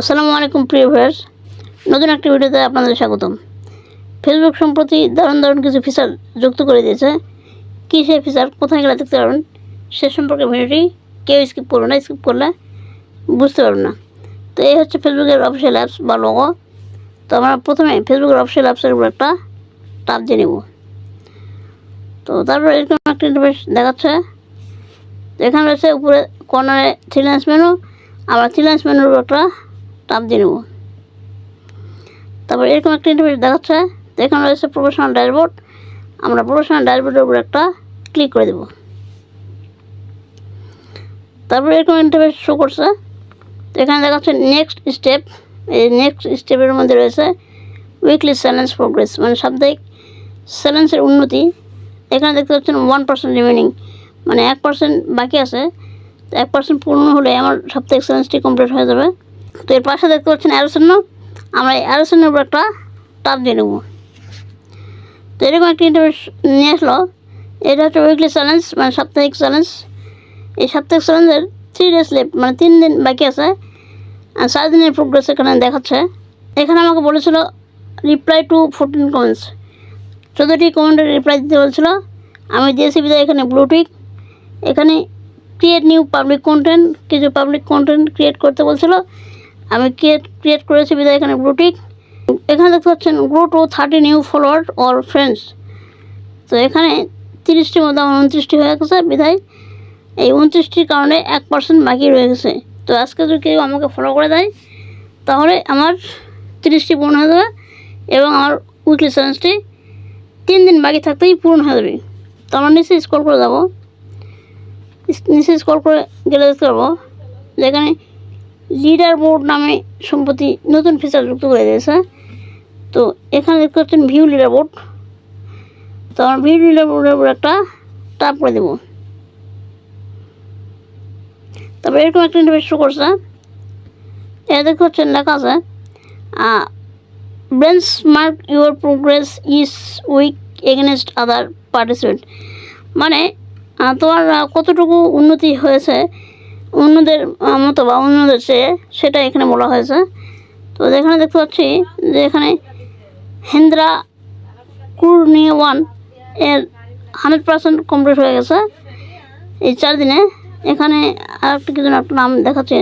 আসসালামু আলাইকুম, প্রিয় ভিউয়ার্স নতুন একটি ভিডিওতে আপনাদের স্বাগতম। ফেসবুক সম্প্রতি দারুণ দারুণ কিছু ফিচার যুক্ত করে দিয়েছে। কী সেই ফিচার কোথায় গেলে দেখতে পারবেন, সে সম্পর্কে ভিডিওটি কেউ স্কিপ করবে না স্কিপ করলে বুঝতে পারবেন না। তো এই হচ্ছে ফেসবুকের অফিসিয়াল অ্যাপস বা লোগো তো আমরা প্রথমে ফেসবুকের অফিসিয়াল অ্যাপসের উপর একটা টাপ দিয়ে নেব। তো তারপর এরকম একটা ইন্টারফেস দেখাচ্ছে। এখানে রয়েছে উপরে কর্নারে থ্রি লাইন্স মেনু আবার থ্রি লাইন্স মেনুর একটা টাপ দিয়ে নেব। তারপর এরকম একটা ইন্টারফেস দেখাচ্ছে, তো এখানে রয়েছে প্রফেশনাল ড্যাশবোর্ড আমরা প্রফেশনাল ড্যাশবোর্ডের উপর একটা ক্লিক করে দেব। তারপর এরকম ইন্টারফেস শো করছে। তো এখানে দেখাচ্ছে নেক্সট স্টেপ এই নেক্সট স্টেপের মধ্যে রয়েছে উইকলি স্যালেন্স প্রোগ্রেস মানে সাপ্তাহিক স্যালেন্সের উন্নতি। এখানে দেখতে পাচ্ছেন ওয়ান পার্সেন্ট রিমেনিং মানে এক পার্সেন্ট বাকি আছে। তো এক পার্সেন্ট পূর্ণ হলে আমার সাপ্তাহিক স্যালেন্সটি কমপ্লিট হয়ে যাবে। তো এর পাশে দেখতে পাচ্ছেন অ্যারোসেন্য আমরা এই অ্যারোসেন্নের উপর একটা টাপ দিয়ে নেব। তো এরকম একটা ইন্টারভিউ নিয়ে আসলো। এটা হচ্ছে উইকলি চ্যালেঞ্জ মানে সাপ্তাহিক চ্যালেঞ্জ এই সাপ্তাহিক চ্যালেঞ্জের থ্রি ডেজ লেফট মানে তিন দিন বাকি আছে। আর চার দিনের প্রোগ্রেস এখানে দেখাচ্ছে। এখানে আমাকে বলেছিল রিপ্লাই টু ফোরটিন কমেন্টস চোদ্দোটি কমেন্টের রিপ্লাই দিতে বলছিল। আমি দিয়েছি বিদায়, এখানে ব্লুটিক এখানে ক্রিয়েট নিউ পাবলিক কন্টেন্ট কিছু পাবলিক কন্টেন্ট ক্রিয়েট করতে বলছিল। আমি ক্রিয়েট ক্রিয়েট করেছি বিদায়, এখানে ব্লুটিক এখানে দেখতে পাচ্ছেন grow to thirty new follower or friends তো এখানে তিরিশটির মধ্যে আমার উনত্রিশটি হয়ে গেছে বিদায়। এই উনত্রিশটির কারণে এক পার্সেন্ট বাকি রয়ে গেছে। তো আজকে যদি কেউ আমাকে ফলো করে দেয়, তাহলে আমার তিরিশটি পূর্ণ হয়ে যাবে এবং আমার উইকলি চ্যালেঞ্জটি তিন দিন বাকি থাকতেই পূরণ হয়ে যাবে। তো আমরা নিচে স্কল করে যাব। নিচে স্কল করে গেলে দেখতে পারব যেখানে লিডার বোর্ড নামে সম্প্রতি নতুন ফিচার যুক্ত করে দিয়েছে। তো এখানে দেখতে পাচ্ছেন ভিউ লিডার বোর্ড তো আমার ভিউ লিডার বোর্ডের উপর একটা টাপ করে দেবো। তারপরে এরকম একটা ইন্টারভিউ শো করছে। এটা দেখতে পাচ্ছেন লেখা আছে brains mark your progress is weak against other participant মানে তোমার কতটুকু উন্নতি হয়েছে অন্যদের মতো বা অন্যদের চেয়ে সেটা এখানে বলা হয়েছে। তো এখানে দেখতে পাচ্ছি যে এখানে হেন্দ্রা কুর্নিয়া ওয়ানের হান্ড্রেড পার্সেন্ট কমপ্লিট হয়ে গেছে। এই চার দিনে এখানে আর একটা কিছু একটা নাম দেখাচ্ছে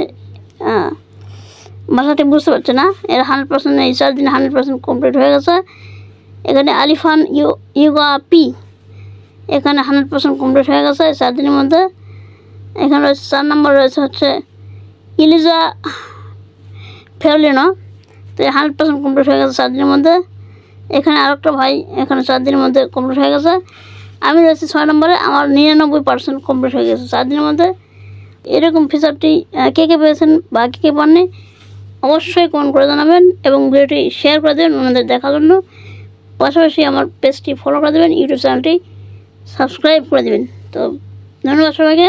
ভাষাটি বুঝতে পারছে না। এর হান্ড্রেড পার্সেন্ট, এই চার দিনে হান্ড্রেড পার্সেন্ট কমপ্লিট হয়ে গেছে। এখানে আলিফান ইউ ইউগা পি এখানে হান্ড্রেড পার্সেন্ট কমপ্লিট হয়ে গেছে। চার দিনের মধ্যে এখানে রয়েছে চার নম্বর রয়েছে হচ্ছে ইলিজা ফেওলিনো তো হান্ড্রেড পার্সেন্ট কমপ্লিট হয়ে গেছে চার দিনের মধ্যে। এখানে আরেকটা ভাই, এখানে চার দিনের মধ্যে কমপ্লিট হয়ে গেছে। আমি রয়েছি ছয় নম্বরে, আমার নিরানব্বই পার্সেন্ট কমপ্লিট হয়ে গেছে চার দিনের মধ্যে। এরকম ফিচারটি কে কে পেয়েছেন বা কে কে পাননি, অবশ্যই কমেন্ট করে জানাবেন এবং ভিডিওটি শেয়ার করে দেবেন ওনাদের দেখার জন্য। পাশাপাশি আমার পেজটি ফলো করে দেবেন ইউটিউব চ্যানেলটি সাবস্ক্রাইব করে দেবেন। তো ধন্যবাদ সবাইকে।